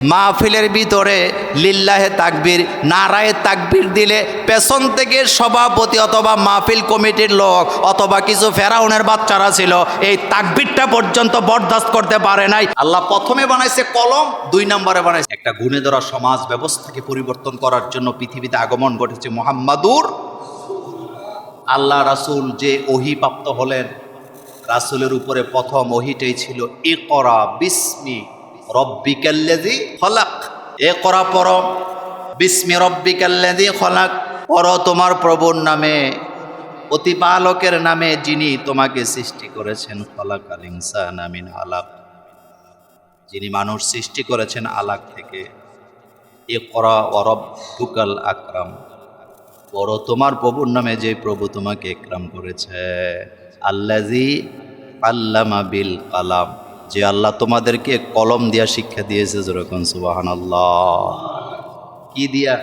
মাহফিলের ভিতরে লিল্লাহে তাকবির, নারায়ে তাকবির দিলে পেছন থেকে সভাপতি অথবা মাহফিল কমিটির লোক অথবা কিছু ফেরাউনের বাচ্চারা ছিল, এই তাকবিরটা পর্যন্ত বরদাস্ত করতে পারে নাই। আল্লাহ প্রথমে বানাইছে কলম, দুই নম্বরে বানাইছে। একটা গুণে ধরা সমাজ ব্যবস্থাকে পরিবর্তন করার জন্য পৃথিবীতে আগমন ঘটেছে মোহাম্মাদুর আল্লাহ রাসূল, যে অহিপ্রাপ্ত হলেন, রাসূলের উপরে প্রথম ওহিটাই ছিল এ করা বিস্মি রব্বিকাল্লাযী খলাক। এ করা পর বিস্মি রব্বিকাল্লাযী খলাক। পর তোমার প্রভুর নামে। প্রতিপালকের নামে যিনি তোমাকে সৃষ্টি করেছেন। খলাকাল ইনসান আমিন আলাক। যিনি মানুষ সৃষ্টি করেছেন আলাক থেকে। এ করা অরব টুকাল আকরাম। বড় তোমার প্রভুর নামে যে প্রভু তোমাকে একরাম করেছে। আল্লাজি আল্লামা বিল কালাম। যে আল্লাহ তোমাদেরকে কলম দিয়া শিক্ষা দিয়েছে যেরকম সুবাহান আল্লাহ কি দিয়া?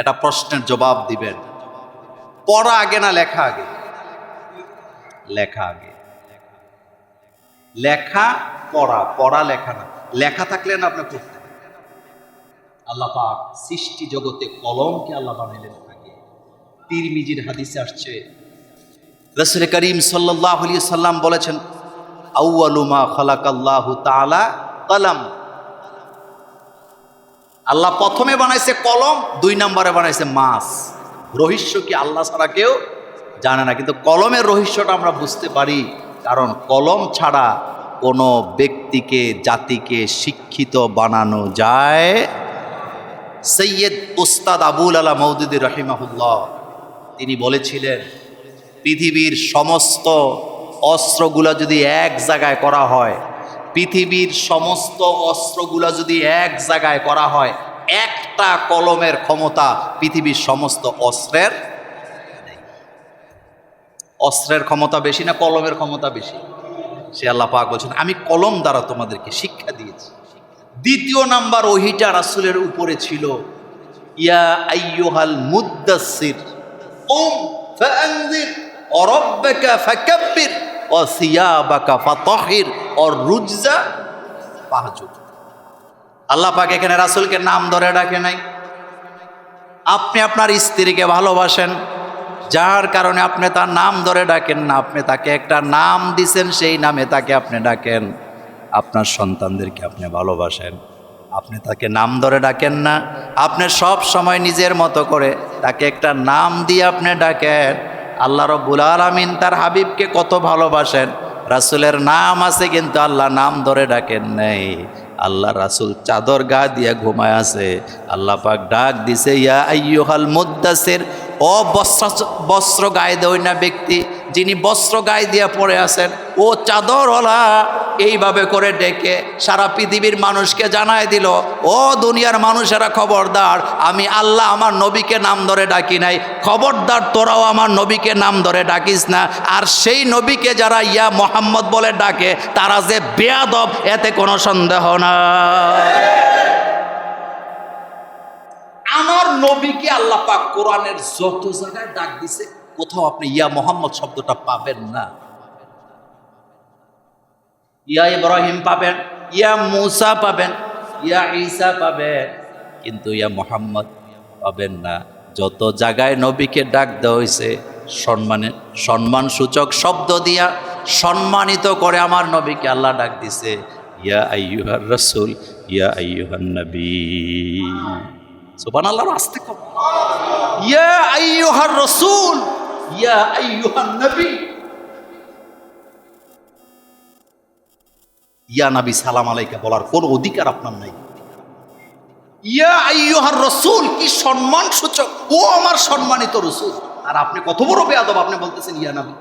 এটা প্রশ্নের জবাব দিবেন। পড়া আগে না লেখা আগে? লেখা আগে। লেখা, পড়া পড়া, লেখা না। লেখা থাকলে না আপনি পড়তে আল্লাহ পাক সৃষ্টি জগতে কলমকে আল্লাহ বানাইলেন আগে। তিরমিজির হাদিসে আসছে, রসুল করিম সাল্লাহ আলী সাল্লাম বলেছেন আউআলুমা খালাকাল্লাহু তাআলা কলম। আল্লাহ প্রথমে বানাইছে কলম, দুই নম্বরে বানাইছে মাছ। রহস্য কি আল্লাহ ছাড়া কেউ জানে না, কিন্তু কলমের রহস্যটা আমরা বুঝতে পারি। কারণ কলম ছাড়া কোনো ব্যক্তিকে, জাতিকে শিক্ষিত বানানো যায় সৈয়দ উস্তাদ আবুল আলা মৌদুদি রহিমাহুল্লাহ। তিনি বলেছিলেন, পৃথিবীর সমস্ত অস্ত্রগুলো যদি এক জায়গায় করা হয়, পৃথিবীর সমস্ত অস্ত্রগুলা যদি এক জায়গায় করা হয়, একটা কলমের ক্ষমতা পৃথিবীর সমস্ত অস্ত্রের অস্ত্রের ক্ষমতা বেশি না কলমের ক্ষমতা বেশি? সে আল্লাহ পাক বলছেন, আমি কলম দ্বারা তোমাদেরকে শিক্ষা দিয়েছি। দ্বিতীয় নাম্বার ওহিটা রাসুলের উপরে ছিল, ইয়া আইয়ুহাল মুদ্দাসির ওম ফাআনজির অরব্বাকা ফাকাব্বির। ও সিয়াবাকা ফাতাহির ও রুজজা ফাহজুর আল্লাহ পাক এখানে রাসূলকে নাম ধরে ডাকে নাই। আপনি আপনার স্ত্রীকে ভালোবাসেন, যার কারণে আপনি তার নাম ধরে ডাকেন না, আপনি তাকে একটা নাম দিছেন, সেই নামে তাকে আপনি ডাকেন। আপনার সন্তানদেরকে আপনি ভালোবাসেন, আপনি তাকে নাম ধরে ডাকেন না। আপনি সব সময় নিজের মতো করে তাকে একটা নাম দিয়ে আপনি ডাকেন। আল্লাহ রব্বুল আলমিন তার হাবিবকে কত ভালোবাসেন। রাসুলের নাম আছে কিন্তু আল্লাহ নাম ধরে ডাকেন নেই। আল্লাহ রাসুল চাদর গা দিয়া ঘুমায় আছে। আল্লাহ পাক ডাক দিছে, ইয়া আইয়ুহাল মুদাসের অবস্ত্র বস্ত্র গায়ে দেয় না ব্যক্তি। যিনি বস্ত্র গায়ে দিয়ে পড়ে আছেন, ও চাদরওয়ালা এইভাবে করে ডেকে সারা পৃথিবীর মানুষকে জানায় দিল, ও দুনিয়ার মানুষেরা খবরদার, আমি আল্লাহ আমার নবীকে নাম ধরে ডাকি নাই, খবরদার তোরাও আমার নবীকে নাম ধরে ডাকিস না। আর সেই নবীকে যারা ইয়া মোহাম্মদ বলে ডাকে, তারা যে বেয়াদব, এতে কোনো সন্দেহ না আমার নবীকে আল্লাহ পাক কোরআনের যত জায়গায় ডাক দিছে কোথাও আপনি ইয়া মোহাম্মদ শব্দটা পাবেন না। ইয়া ইব্রাহিম পাবেন, ইয়া মুসা পাবেন, ইয়া ঈসা পাবেন, কিন্তু ইয়া মোহাম্মদ পাবেন না। যত জায়গায় নবীকে ডাক দেওয়া হয়েছে, সম্মানে সূচক শব্দ দিয়া সম্মানিত করে আমার নবীকে আল্লাহ ডাক দিছে, ইয়া আইয়ুহার রসুল, ইয়া আইয়ুহান নবী। সুবান আল্লাহর আসতে কম। ইয়া আইয়ুহার রসুল ইয়া ইয়া ইয়া আইয়ুহার রসুল, কি সম্মান সূচক। ও আমার সম্মানিত রসুল। আর আপনি কত বড় বেয়াদব, আপনি বলতেছেন ইয়া নবী।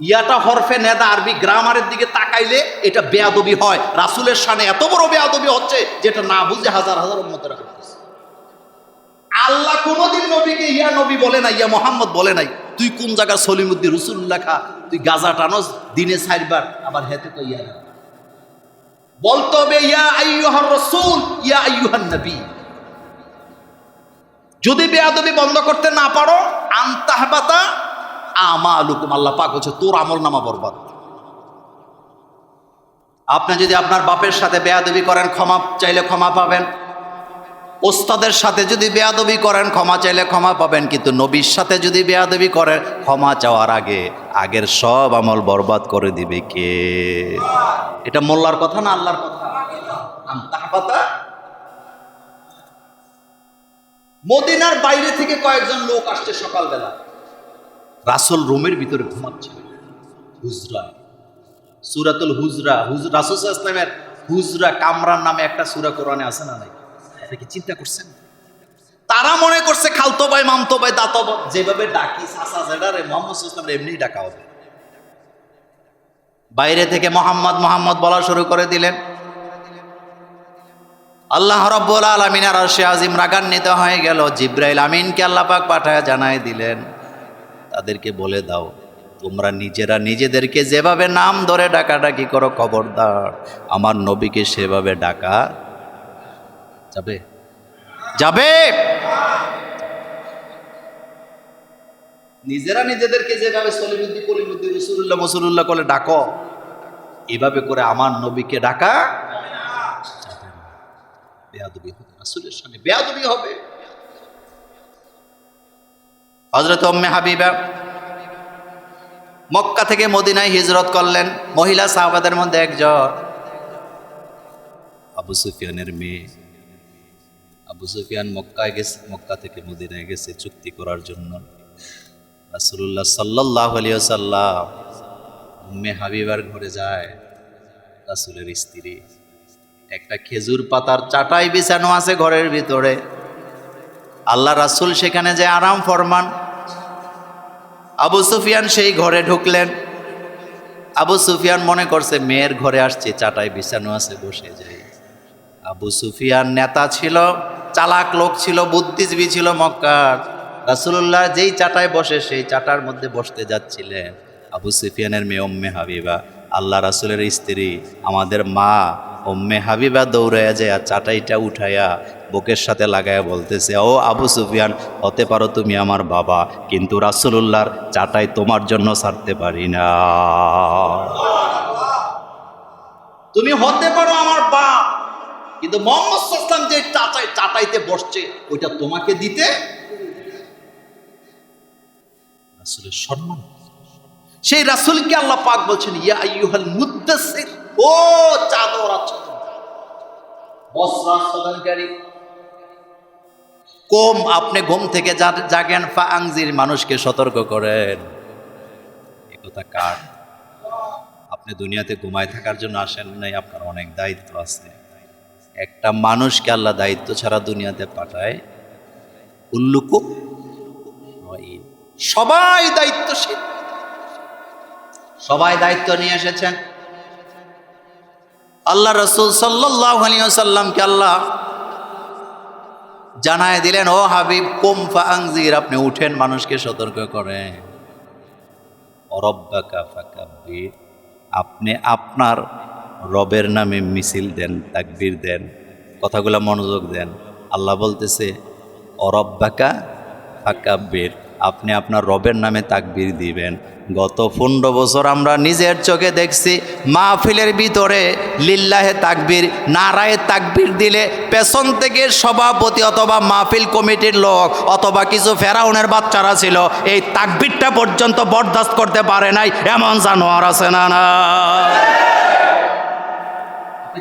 ইয়াটা হরফে নেদা আরবি গ্রামারের দিকে তাকাইলে এটা বেয়াদবি হয়। রাসুলের সানে এত বড় বেয়াদবি হচ্ছে যেটা না বুঝে হাজার হাজার উন্মতেরা করতেছে আল্লাহ কোনোদিন নবীকে ইয়া নবী বলে নাই, ইয়া মোহাম্মদ বলে নাই। তুই কোন জায়গায় সলিমুদ্দিন রসুল লেখা তুই গাজা টানস, দিনে চারবার, আবার হেতে তো ইয়া বলতে হবে ইয়া আইয়ুহার রসুল, ইয়া আইয়ুহান নবী। যদি বেয়াদবি বন্ধ করতে না পারো আন্তাহবাতা আমা আলুকুম আল্লাহ পাক হচ্ছে তোর আমল নামা বরবাদ। আপনি যদি আপনার বাপের সাথে বেয়াদবি করেন, ক্ষমা চাইলে ক্ষমা পাবেন। ওস্তাদের সাথে যদি বেয়াদবি করেন, ক্ষমা চাইলে ক্ষমা পাবেন, কিন্তু নবীর সাথে যদি বেয়াদবি করেন, ক্ষমা চাওয়ার আগে, আগের সব আমল বরবাদ করে দিবে কে? এটা মোল্লার কথা না আল্লাহর কথা? মদিনার বাইরে থেকে কয়েকজন লোক আসছে সকালবেলা। রাসুল রুমের ভিতরে ঘুমাচ্ছে। হুজরা। সুরাতুল হুজরা। হুজ রাসুল ইসলামের হুজরা কামরান নামে একটা সুরা কোরআনে আছে না নাই? কি চিন্তা করছেন তারা মনে করছে খালতো ভাই মামতো ভাই দাতো যেভাবে ডাকি, সাসা জেডারে মোহাম্মদ ইসলাম এমনি ডাকা হবে। বাইরে থেকে মোহাম্মদ মোহাম্মদ বলা শুরু করে দিলেন। আল্লাহ রব্বুল আলমিন আর সে আজিম রাগান্বিত হয়ে গেল। জিব্রাইল আমিনকে আল্লাহ পাক পাঠায় জানাই দিলেন, তাদেরকে বলে দাও, তোমরা নিজেরা নিজেদেরকে যেভাবে নাম ধরে ডাকাডাকি করো, খবরদার, আমার নবীকে সেভাবে ডাকা যাবে। যাবে। নিজেরা নিজেদেরকে যেভাবে সলিমুদ্দি কলিমুদ্দি রসুল্লাহ মসুল্লাহ করে ডাকো, এভাবে করে আমার নবীকে ডাকা। বেয়াদবি হবে, রাসূলের সামনে বেয়াদবি হবে। হজরত উম্মে হাবিবা মক্কা থেকে মদিনায় হিজরত করলেন, মহিলা সাহাবাদের মধ্যে একজন। আবু সুফিয়ানের মেয়ে। আবু সুফিয়ান মক্কায় গেছে, মক্কা থেকে মদিনায় গেছে চুক্তি করার জন্য। রাসূলুল্লাহ সাল্লাল্লাহু আলাইহি সাল্লাম উম্মে হাবিবার ঘরে যায়, রাসূলের স্ত্রী। একটা খেজুর পাতার চাটাই বিছানো আছে ঘরের ভিতরে। আল্লাহ রাসূল সেখানে যে আরাম ফরমান। আবু সুফিয়ান সেই ঘরে ঢুকলেন। আবু সুফিয়ান মনে করছে, মেয়ের ঘরে আসছে, চাটাই বিছানো আছে, বসে যাই। আবু সুফিয়ান নেতা ছিল। চালাক লোক ছিল, বুদ্ধিজীবী ছিল মক্কার। রাসূলুল্লাহ যেই চাটায় বসে, সেই চাটার মধ্যে বসতে যাচ্ছিলেন। আবু সুফিয়ানের মেয়ে উম্মে হাবিবা, আল্লাহ রাসূলের স্ত্রী, আমাদের মা উম্মে হাবিবা দৌড়াইয়া যায় চাটাইটা উঠাইয়া বুকের সাথে লাগাইয়া বলতেছে, ও আবু সুফিয়ান, হতে পারো তুমি আমার বাবা, কিন্তু রাসূলুল্লাহর চাটাই তোমার জন্য ছাড়তে পারি না। তুমি হতে পারো আমার বাপ, কিন্তু মোহাম্মদ যে চাচাই চাটাইতে বসছে, ওইটা তোমাকে দিতে? রাসূলের সম্মান। সেই রাসূলকে আল্লাহ পাক বলছেন, ইয়া আইয়ুহাল মুদ্দাসসির ও চাদর আচ্ছন্নকারী কম আপনি ঘুম থেকে জাগেন ফা আংজির মানুষকে সতর্ক করেন। এ কথা কার? আপনি দুনিয়াতে ঘুমায় থাকার জন্য আসেন নাই, আপনার অনেক দায়িত্ব আছে। একটা মানুষকে আল্লাহ দায়িত্ব ছাড়া দুনিয়াতে পাঠায়। উল্লুকু সবাই দায়িত্বশীল। সবাই দায়িত্ব নিয়ে এসেছেন। আল্লাহ রসুল সাল্লাহ আল্লাহ জানায় দিলেন, ও হাবিব, কুম ফাংজির আপনি উঠেন, মানুষকে সতর্ক করেন। অরব্বাকা আপনি আপনার রবের নামে মিছিল দেন, তাকবির দেন, কথাগুলো মনোযোগ দেন। আল্লাহ বলতেছে, অরব্বাকা ফাকাব্বির, আপনি আপনার রবের নামে তাকবির দিবেন। গত পনেরো বছর আমরা নিজের চোখে দেখছি, মাহফিলের ভিতরে লিল্লাহে তাকবির, নারায়ে তাকবির দিলে পেছন থেকে সভাপতি অথবা মাহফিল কমিটির লোক অথবা কিছু ফেরাউনের বাচ্চারা ছিল, এই তাকবিরটা পর্যন্ত বরদাস্ত করতে পারে নাই, এমন জানোয়ার আছে না না?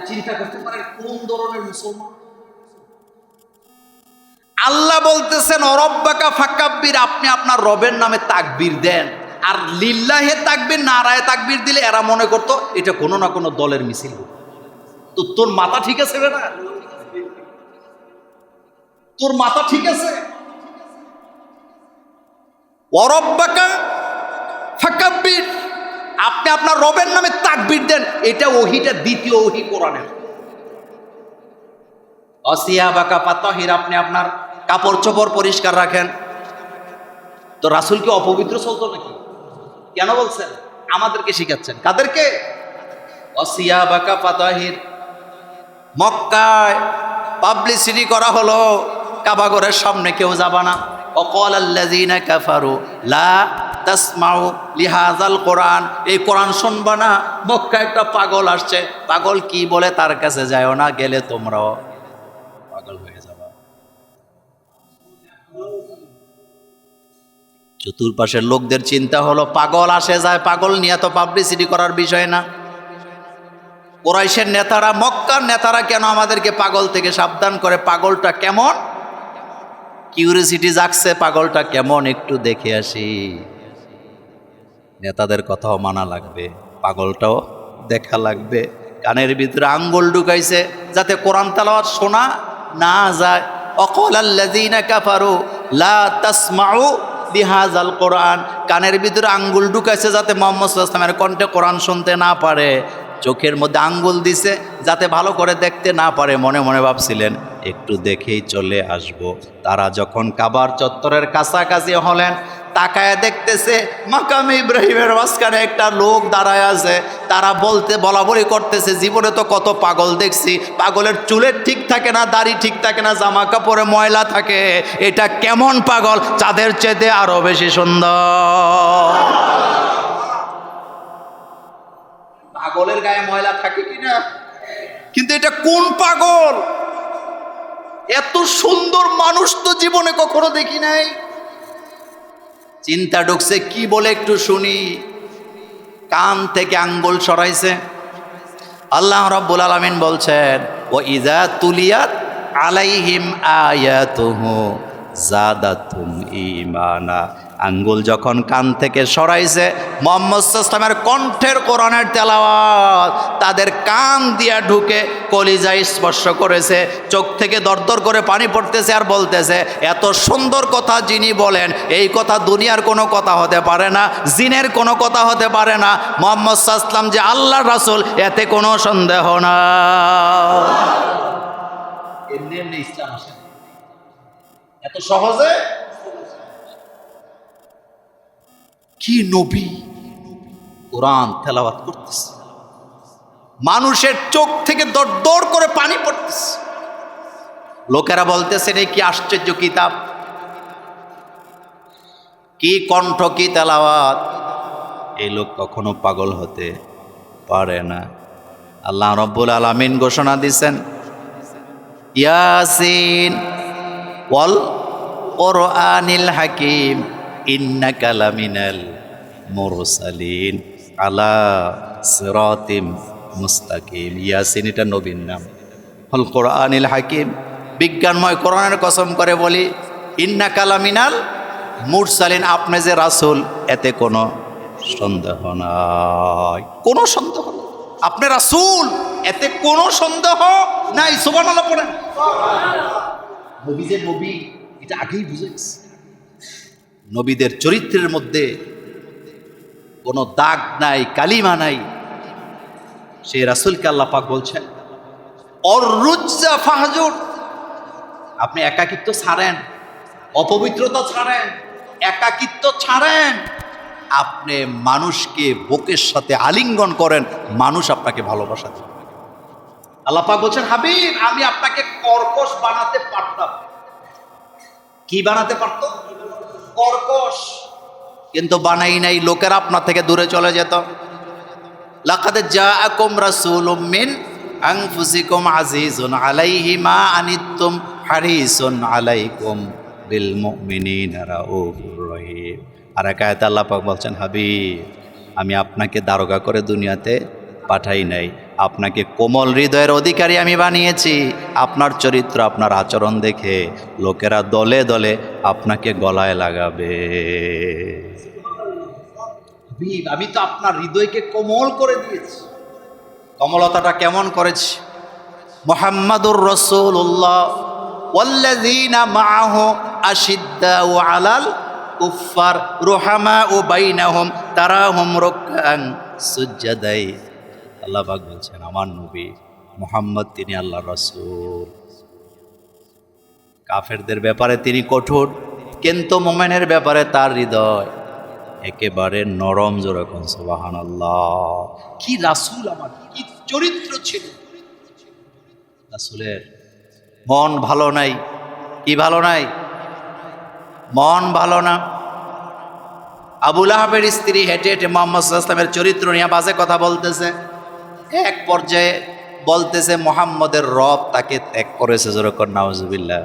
চিন্তা করতে পারেন কোন ধরনের মুসলমান? আল্লাহ বলতেছেন, অরব্বাকা ফাকাব্বির আপনি আপনার রবের নামে তাকবির দেন। আর লিল্লাহে তাকবির, নারায় তাকবির দিলে এরা মনে করতো, এটা কোনো না কোনো দলের মিছিল তো তোর মাথা ঠিক আছে না তোর মাথা ঠিক আছে? অরব্বাকা ফাকাব্বির। আপনি আপনার রবের নামে তাকবীর দেন, এটা ওহিটা দ্বিতীয় ওহি কোরআনের। অসিয়া বাকা পাতাহির আপনি আপনার কাপড় চোপড় পরিষ্কার রাখেন। তো রাসুল কি অপবিত্র চলতো নাকি? কেন বলছেন? আমাদেরকে শিখাচ্ছেন। কাদেরকে? অসিয়া বাকা পাতাহির মক্কায় পাবলিসিটি করা হলো। কাবাগরের সামনে কেউ যাবা না। অকল আল্লাযীনা কাফারু, লা তাসমাউ লিহাজাল কোরআন। এই কোরআন শুনবা না মক্কা একটা পাগল আসছে। পাগল কি বলে? তার কাছে যাও না, গেলে তোমরাও পাগল হয়ে যাবা। চতুর্পাশের লোকদের চিন্তা হলো, পাগল আসে যায়, পাগল নিয়ে তো পাবলিসিটি করার বিষয় না। কোরাইশের নেতারা, মক্কার নেতারা কেন আমাদেরকে পাগল থেকে সাবধান করে? পাগলটা কেমন? কিউরিসিটি জাগছে, পাগলটা কেমন একটু দেখে আসি। নেতাদের কথাও মানা লাগবে, পাগলটাও দেখা লাগবে। কানের ভিতরে আঙ্গুল ঢুকাইছে, যাতে কোরআন তালাওয়াত শোনা না যায়। অকল আল্লাযীনা কাফারু, লা তাসমাউ বিহাজাল কোরআন। কানের ভিতরে আঙ্গুল ঢুকাইছে যাতে মোহাম্মদ ওয়াসাল্লামের কণ্ঠে কোরআন শুনতে না পারে। চোখের মধ্যে আঙ্গুল দিছে, যাতে ভালো করে দেখতে না পারে, মনে মনে ভাবছিলেন। একটু দেখেই চলে আসব। তারা যখন কাবার চত্বরের কাছাকাছি হলেন, তাকায় দেখতেছে মাকাম ইব্রাহিমের মাঝখানে একটা লোক দাঁড়ায় আছে। তারা বলতে বলা বলি করতেছে, জীবনে তো কত পাগল দেখছি। পাগলের চুলের ঠিক থাকে না, দাড়ি ঠিক থাকে না জামা কাপড়ে ময়লা থাকে। এটা কেমন পাগল? চাঁদের চেতে আরও বেশি সুন্দর। পাগলের গায়ে ময়লা থাকে কিনা? কিন্তু এটা কোন পাগল? এত সুন্দর মানুষ তো জীবনে কখনো দেখি নাই। চিন্তা ঢুকছে, কি বলে একটু শুনি। কান থেকে আঙ্গুল সরাইছে। আল্লাহ রব্বুল আলমিন বলছেন ও ইজা তুলিয়াত আলাইহিম আয়াতুহু। আঙ্গুল যখন কান থেকে সরাইছে, মোহাম্মদ ইসলামের কণ্ঠের কোরআনের তেলাওয়াত, তাদের কান দিয়া ঢুকে কলিজায় স্পর্শ করেছে, চোখ থেকে দরদর করে পানি পড়তেছে আর বলতেছে, এত সুন্দর কথা যিনি বলেন, এই কথা দুনিয়ার কোনো কথা হতে পারে না, জিনের কোনো কথা হতে পারে না। মোহাম্মদ ইসলাম যে আল্লাহ রাসুল, এতে কোনো সন্দেহ না। এমনি এমনি ইসলাম আসে না। এত সহজে? কি নবী কোরআন তেলাওয়াত করতেছে? মানুষের চোখ থেকে দর করে পানি পড়তেছে। লোকেরা বলতেছে রে কি আশ্চর্য কিতাব? কি কণ্ঠ, কি তেলাওয়াত? এই লোক কখনো পাগল হতে পারে না। আল্লাহ রব্বুল আলামিন ঘোষণা দিছেন, ইয়াসিন ওয়াল কোরআনিল হাকিম, ইন্নাকা লামিনাল মুরসালিন, আলা সিরাতিম মুস্তাকিম। ইয়াসিন, এটা নবীর নাম। হল কোরআনিল হাকিম, বিজ্ঞানময় কোরআনের কসম করে বলি ইন্না কালামিনাল মুরসালিন। আপনি যে রাসূল, এতে কোনো সন্দেহ নাই। কোনো সন্দেহ নাই। আপনি রাসূল, এতে কোনো সন্দেহ নাই। সুবহানাল্লাহ পড়েন। নবী যে নবী, এটা আগেই বুঝে গেছে। নবীদের চরিত্রের মধ্যে কোনো দাগ নাই, কালিমা নাই। সে রাসুলকে আল্লাহ পাক বলছেন অরুজ্জা ফাহজুর। আপনি একাকিত্ব ছাড়েন, অপবিত্রতা ছাড়েন, একাকিত্ব ছাড়েন। আপনি মানুষকে বুকের সাথে আলিঙ্গন করেন, মানুষ আপনাকে ভালোবাসা দেবে। আল্লাহ পাক বলছেন, হাবিব, আমি আপনাকে কর্কশ বানাতে পারতাম। কি বানাতে পারত? কর্কশ। কিন্তু বানাই নাই, লোকেরা আপনার থেকে দূরে চলে যেত। লাকাদ জাআকুম রাসূলুম মিন আনফুসিকুম আজিজুন আলাইহি মা আনিতুম হারিসুন আলাইকুম বিল মুমিনিনা রাউফুর রহিম। আর এক আয়াতে আল্লাহ পাক বলছেন, হাবিব, আমি আপনাকে দারোগা করে দুনিয়াতে পাঠাই নাই। আপনাকে কোমল হৃদয়ের অধিকারী আমি বানিয়েছি। আপনার চরিত্র, আপনার আচরণ দেখে লোকেরা দলে দলে আপনাকে গলায় লাগাবে। আমি তো আপনার হৃদয়কে কোমল করে দিয়েছি। কমলতাটা কেমন করেছি? মোহাম্মদুর রসুল্লাহ ও বাইনাহুম তারাহুম রুকআন সুজ্জাদাই। আল্লাহ বলছেন, আমার নবী মোহাম্মদ, তিনি আল্লাহ রসুল। কাফেরদের ব্যাপারে তিনি কঠোর, কিন্তু মোমেনের ব্যাপারে তার হৃদয় একেবারে নরম যেরকম সোবাহান আল্লাহ কি রাসুল আমার, কি চরিত্র ছিল। রাসুলের মন ভালো নাই, কি ভালো নাই? মন ভালো না। আবুল আহাবের স্ত্রী হেঁটে হেঁটে মোহাম্মদ ইসলামের চরিত্র নিয়ে বাজে কথা বলতেছে। এক পর্যায়ে বলতেছে, মোহাম্মদের রব তাকে ত্যাগ করেছে যেরকম নাওজুবিল্লাহ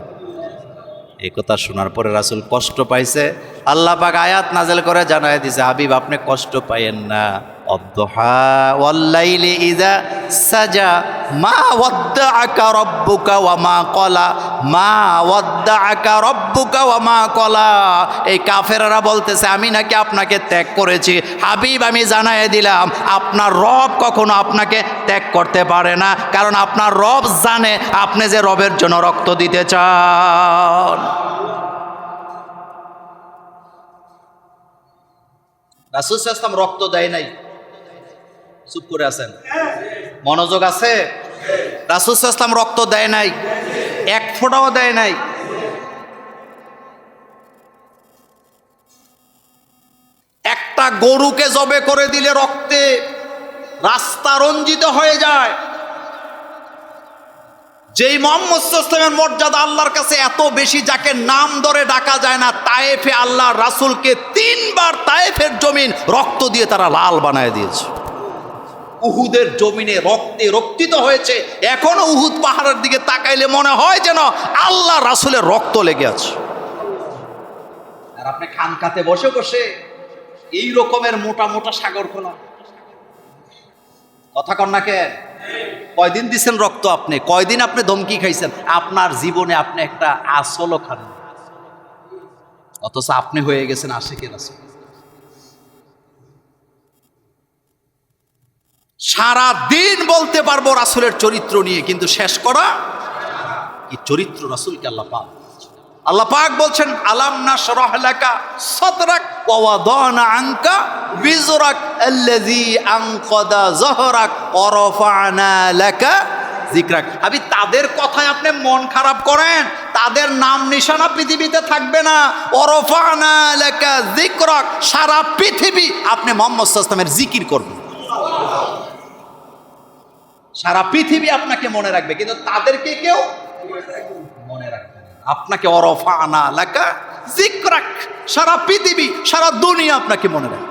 এই কথা শোনার পরে রাসুল কষ্ট পাইছে। আল্লাহ পাক আয়াত নাজেল করে জানায় দিছে, হাবিব, আপনি কষ্ট পাইয়েন না। সাজা, মা কলা মা কলা এই কাফেররা বলতেছে, আমি নাকি আপনাকে ত্যাগ করেছি। হাবিব, আমি জানাই দিলাম, আপনার রব কখনো আপনাকে ত্যাগ করতে পারে না, কারণ আপনার রব জানে আপনি যে রবের জন্য রক্ত দিতে চান। রাসুল ইসলাম রক্ত দেয় নাই। চুপ করে আছেন? মনোযোগ আছে? রাসুল ইসলাম রক্ত দেয় নাই, এক ফোঁটাও দেয় নাই। একটা গরুকে জবে করে দিলে রক্তে রাস্তা রঞ্জিত হয়ে যায়। যেই মোহাম্মদ ইসলামের মর্যাদা আল্লাহর কাছে এত বেশি যাকে নাম ধরে ডাকা যায় না, তায়েফে আল্লাহ রাসুলকে তিনবার তায়েফের জমিন রক্ত দিয়ে তারা লাল বানায় দিয়েছে। উহুদের জমিনে রক্তে রক্তিত হয়েছে। এখনও উহুদ পাহাড়ের দিকে তাকাইলে মনে হয় যেন আল্লাহ রাসুলের রক্ত লেগে আছে। আর আপনি খানকাতে বসে বসে এই রকমের মোটা মোটা সাগর খোলা। কথা কন না কেন? কয়দিন দিছেন রক্ত আপনি? কয়দিন আপনি ধমকি খাইছেন? আপনার জীবনে আপনি একটা আসলও খান অথচ আপনি হয়ে গেছেন আশেকের আসল। সারা দিন বলতে পারব রাসুলের চরিত্র নিয়ে, কিন্তু শেষ করা এই চরিত্র রাসুলকে আল্লাহ পাক আল্লাহ পাক বলছেন, আলাম না সরহ লেখা সদরাক ওয়াদানা আনকা বিজরাক আল্লাযী আনকাদা জহরাক ওয়ারফানা লাকা জিকরাক আমি তাদের কথায় আপনি মন খারাপ করেন। তাদের নাম নিশানা পৃথিবীতে থাকবে না। ওরফানা লাকা জিকরাক সারা পৃথিবী আপনি মোহাম্মদ সাল্লামের জিকির করবেন। সারা পৃথিবী আপনাকে মনে রাখবে, কিন্তু তাদেরকে কেউ মনে রাখবে আপনাকে অরফা আনা এলাকা সারা পৃথিবী, সারা দুনিয়া আপনাকে মনে রাখবে।